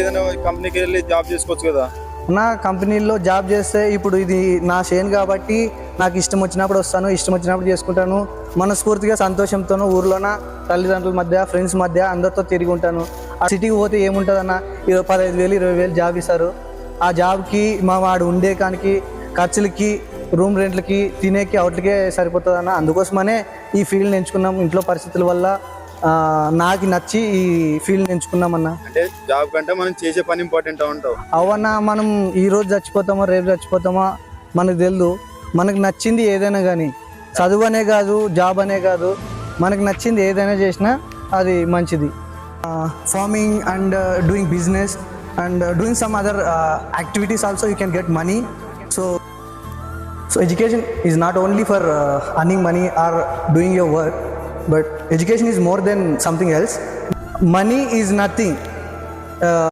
ఏదైనా కంపెనీకి వెళ్ళి జాబ్ చేసుకోవచ్చు కదా? నా కంపెనీలో జాబ్ చేస్తే ఇప్పుడు ఇది నా షేన్ కాబట్టి నాకు ఇష్టం వచ్చినప్పుడు వస్తాను ఇష్టం వచ్చినప్పుడు చేసుకుంటాను. మనస్ఫూర్తిగా సంతోషంతోనూ ఊర్లోన తల్లిదండ్రుల మధ్య ఫ్రెండ్స్ మధ్య అందరితో తిరిగి ఉంటాను. ఆ సిటీకి పోతే ఏముంటుందన్న? ఇరవై పదహైదు వేలు ఇరవై వేలు జాబ్ ఇస్తారు. ఆ జాబ్కి మా వాడు ఉండే కానికి ఖర్చులకి రూమ్ రెంట్లకి తినేకి అవుట్లకే సరిపోతుందన్న? అందుకోసమనే ఈ ఫీల్డ్ ఎంచుకున్నాం. ఇంట్లో పరిస్థితుల వల్ల నాకు నచ్చి ఈ ఫీల్డ్ ఎంచుకున్నామన్నా. అంటే జాబ్ కంటే మనం చేసే పని ఇంపార్టెంట్ ఉంటావు అవన్నా మనం ఈ రోజు చచ్చిపోతామో రేపు చచ్చిపోతామా మనకు తెలియదు మనకు నచ్చింది ఏదైనా కానీ చదువు అనే కాదు జాబ్ అనే కాదు మనకు నచ్చింది ఏదైనా చేసినా అది మంచిది. Farming and doing business and doing some other activities also you can get money so so education is not only for earning money or doing your work but education is more than something else. Money is nothing. Uh,